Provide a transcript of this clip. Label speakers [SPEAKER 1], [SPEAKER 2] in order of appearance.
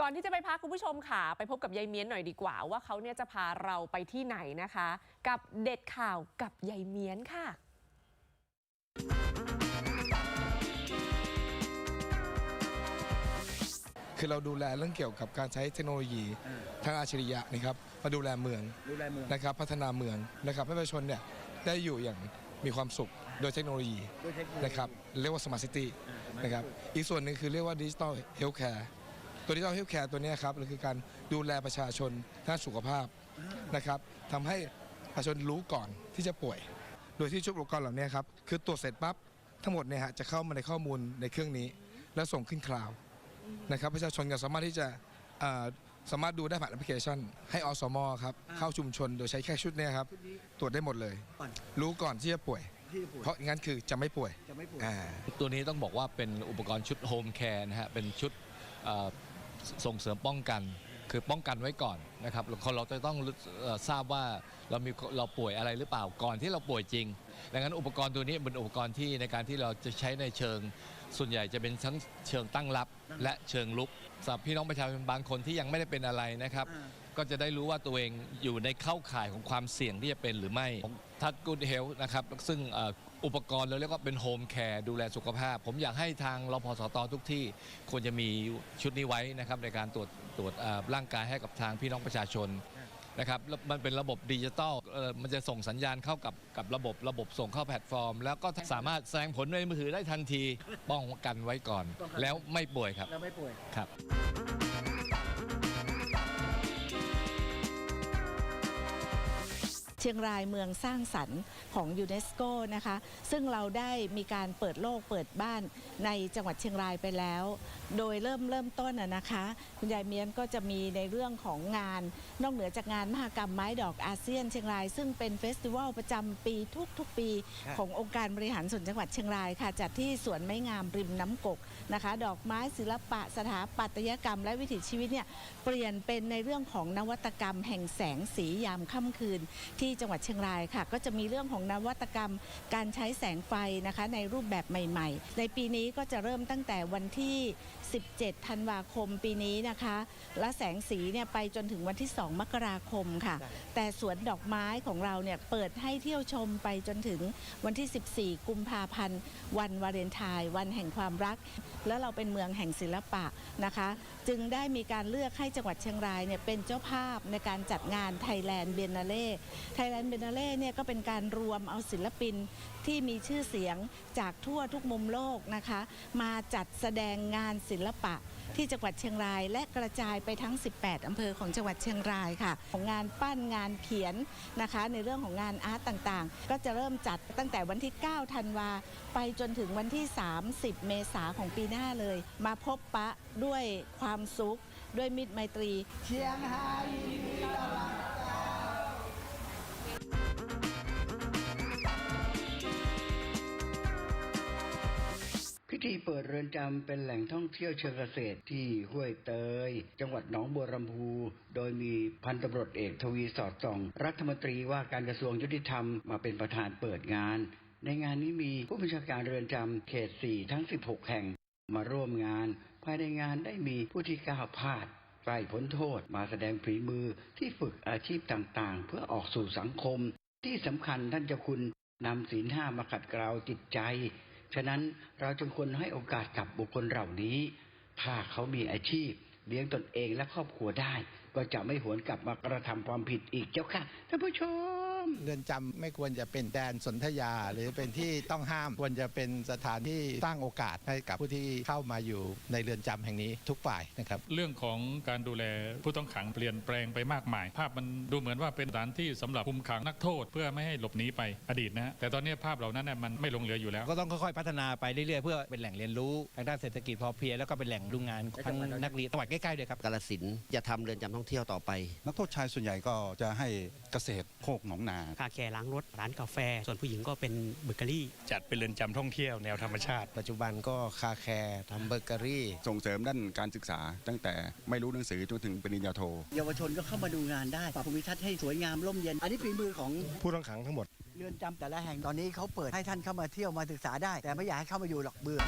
[SPEAKER 1] ก่อนที่จะไปพักคุณผู้ชมค่ะ ไปพบกับยายเมียนหน่อยดีกว่าว่าเขาเนี่ยจะพาเราไปที่ไหนนะคะ กับเด็ดข่าวกับยายเมียนค่ะ
[SPEAKER 2] คือเราดูแลเรื่องเกี่ยวกับการใช้เทคโนโลยี
[SPEAKER 3] อ่า
[SPEAKER 2] ทางอาชริยะนะครับมาดูแลเมือง
[SPEAKER 3] ดูแลเมือง
[SPEAKER 2] นะครับพัฒนาเมืองนะครับให้ประชาชนเนี่ยได้อยู่อย่างมีความสุขโดยเทคโนโลยี
[SPEAKER 3] ด้วยเทคโนโลยี
[SPEAKER 2] นะครับเรียกว่าสมาร์ทซิตี้
[SPEAKER 3] อ่า Smart
[SPEAKER 2] นะครับ
[SPEAKER 3] City
[SPEAKER 2] อีกส่วนหนึ่งคือเรียกว่าดิจิ t a ลเฮลท์แคร์ ตัวดิจิ t a ลเฮลท์แคร์ตัวเนี้ยครับคือการดูแลประชาชนด้านสุขภาพนะครับทำให้ประชาชนรู้ก่อนที่จะป่วย โดยที่ชุดอุปกรณ์เหล่านี้ครับคือตรวจเสร็จปั๊บทั้งหมดเนี่ยฮะจะเข้ามาในข้อมูลในเครื่องนี้ แล้วส่งขึ้นคลาวด์นะครับประชาชนก็สามารถที่จะเอ่อสามารถดูได้ผ่านแอปพลิเคชัน ให้อสมครับเข้าชุมชนโดยใช้แค่ชุดเนี้ครับ
[SPEAKER 3] ชุดนี้
[SPEAKER 2] ตรวจได้หมดเลย
[SPEAKER 3] ก่อน
[SPEAKER 2] รู้ก่อนที่จะป่วย
[SPEAKER 3] ที่จะป่วย
[SPEAKER 2] เพราะงั้นคือจะไม่ป่วย
[SPEAKER 3] จะไม่ป่วย
[SPEAKER 2] อ่า
[SPEAKER 4] ตัวนี้ต้องบอกว่าเป็นอุปกรณ์ชุดโฮมแคร์นะฮะเป็นชุดเอ่อ ส่งเสริมป้องกัน คือป้องกันไว้ก่อนนะครับคนเราจะต้องรู้ทราบว่าเรามีเราป่วยอะไรหรือเปล่าก่อนที่เราป่วยจริง ดังนั้นอุปกรณ์ตัวนี้เป็นอุปกรณ์ที่ในการที่เราจะใช้ในเชิง ส่วนใหญ่จะเป็นทั้งเชิงตั้งรับ และเชิงลุกสำหรับพี่น้องประชาชนบางคนที่ยังไม่ได้เป็นอะไรนะครับ ก็จะได้รู้ว่าตัวเองอยู่ในเข้าข่ายของความเสี่ยงที่จะเป็นหรือไม่ทัดกูดเฮลนะครับซึ่งเอ่ออุปกรณ์เราเรียกว่าเป็นโฮมแคร์ดูแลสุขภาพ ผมอยากให้ทางรพสตทุกที่ควรจะมีชุดนี้ไว้นะครับในการตรวจตรวจเอ่อร่างกายให้กับทางพี่น้องประชาชนนะครับแล้วมันเป็นระบบดิจิตอลเอ่อมันจะส่งสัญญาณเข้ากับกับระบบระบบส่งเข้าแพลตฟอร์ม แล้วก็สามารถแสดงผลในมือถือได้ทันทีป้องกันไว้ก่อน
[SPEAKER 3] ป้องกัน
[SPEAKER 4] แล้วไม่ป่วยครับ
[SPEAKER 3] เราไม่ป่วย
[SPEAKER 4] ครับ
[SPEAKER 5] ชียงรายเมืองสร้างสรรค์ของยูเนสโกนะคะซึ่งเราได้มีการเปิดโลกเปิดบ้านในจังหวัดเชียงรายไปแล้ว โดยเริ่มเริ่มต้นนะนะคะ คุณยายเมียนก็จะมีในเรื่องของงาน นอกเหนือจากงานมหกรรมไม้ดอกอาเซียนเชียงราย ซึ่งเป็นเฟสติวัลประจำปีทุกๆปี ขององค์การบริหารส่วนจังหวัดเชียงรายค่ะจัดที่สวนไม้งามริมน้ำกกนะคะ ดอกไม้ศิลปะสถาปัตยกรรม และวิถีชีวิตเนี่ยเปลี่ยนเป็นในเรื่องของนวัตกรรมแห่งแสงสียามค่ำคืนที่จังหวัดเชียงรายค่ะ ก็จะมีเรื่องของนวัตกรรมการใช้แสงไฟนะคะในรูปแบบใหม่ ๆ ในปีนี้ก็จะเริ่มตั้งแต่วันที่ 17 ธันวาคมปีนี้นะคะ และแสงสีเนี่ยไปจนถึงวันที่ 2 มกราคมค่ะ แต่สวนดอกไม้ของเราเนี่ยเปิดให้เที่ยวชมไปจนถึงวันที่ 14 กุมภาพันธ์ วันวาเลนไทน์วันแห่งความรัก แล้วเราเป็นเมืองแห่งศิลปะนะคะ จึงได้มีการเลือกให้จังหวัดเชียงรายเนี่ยเป็นเจ้าภาพในการจัดงานไทยแลนด์เบ n นาเล่ไทยแลนด์เบนาเล่เนี่ยก็เป็นการรวมเอาศิลปินที่มีชื่อเสียงจากทั่วทุกมุมโลกนะคะ มาจัดแสดงงานศิลปะที่จังหวัดเชียงราย และกระจายไปทั้ง 18 อำเภอของจังหวัดเชียงรายค่ะ ของงานปั้นงานเขียนนะคะ ในเรื่องของงานอาร์ตต่างๆ ก็จะเริ่มจัดตั้งแต่วันที่ 9 ธันวา ไปจนถึงวันที่ 30 เมษาของปีหน้าเลย มาพบปะด้วยความสุข ด้วยมิตรไมตรี
[SPEAKER 3] เชียงราย พิธีเปิดเรือนจำเป็นแหล่งท่องเที่ยวเชิงเกษตรที่ห้วยเตย จังหวัดหนองบัวลำพู โดยมีพันตำรวจเอกทวีสอดส่อง รัฐมนตรีว่าการกระทรวงยุติธรรมมาเป็นประธานเปิดงาน ในงานนี้มีผู้บัญชาการเรือนจำเขต 4 ทั้ง 16 แห่งมาร่วมงาน ภายในงานได้มีผู้ที่ก้าวพลาดใกล้พ้นโทษมาแสดงฝีมือที่ฝึกอาชีพต่างๆ เพื่อออกสู่สังคม ที่สำคัญท่านเจ้าคุณนำศีลห้ามาขัดเกลาจิตใจ ฉะนั้นเราจึงควรให้โอกาสกับบุคคลเหล่านี้ถ้าเขามีอาชีพเลี้ยงตนเองและครอบครัวได้ ก็จะไม่หวนกลับมากระทำความผิดอีกเจ้าค่ะท่านผู้ชม
[SPEAKER 6] เรือนจำไม่ควรจะเป็นแดนสนธยา หรือเป็นที่ต้องห้ามควรจะเป็นสถานที่สร้างโอกาสให้กับผู้ที่เข้ามาอยู่ในเรือนจำแห่งนี้ทุกฝ่ายนะครับ
[SPEAKER 7] เรื่องของการดูแลผู้ต้องขังเปลี่ยนแปลงไปมากมาย ภาพมันดูเหมือนว่าเป็นสถานที่สำหรับคุมขังนักโทษ เพื่อไม่ให้หลบหนีไปอดีตนะฮะแต่ตอนนี้ภาพเหล่านั้นน่ะมันไม่ลงเหลืออยู่แล้ว
[SPEAKER 8] ก็ต้องค่อยๆพัฒนาไปเรื่อยๆเพื่อเป็นแหล่งเรียนรู้ทางด้านเศรษฐกิจพอเพียงแล้วก็เป็นแหล่งดูงานทั้งนักเรียนจังหวัดใกล้ๆเลยครับ
[SPEAKER 9] กาลสินธุ์จะทำเรือนจำท่องเที่ยวต่อไป
[SPEAKER 10] นักโทษชายส่วนใหญ่ก็จะให้เกษตรโคกหนองนา
[SPEAKER 11] คาแคร์ล้างรถร้านกาแฟ ส่วนผู้หญิงก็เป็นเบเกอรี่
[SPEAKER 7] จัดเป็นเรือนจำท่องเที่ยวแนวธรรมชาติ
[SPEAKER 6] ปัจจุบันก็คาแคร์ทำเบเกอรี่
[SPEAKER 10] ส่งเสริมด้านการศึกษา ตั้งแต่ไม่รู้หนังสือจนถึงปริญญาโท
[SPEAKER 3] เยาวชนก็เข้ามาดูงานได้ปรับภูมิทัศน์ให้สวยงามร่มเย็น อันนี้ฝีมือของ
[SPEAKER 6] ผู้ต้องขังทั้งหมด
[SPEAKER 3] เรือนจำแต่ละแห่งตอนนี้เขาเปิดให้ท่านเข้ามาเที่ยวมาศึกษาได้ แต่ไม่อยากให้เข้ามาอยู่หรอกเบื่อ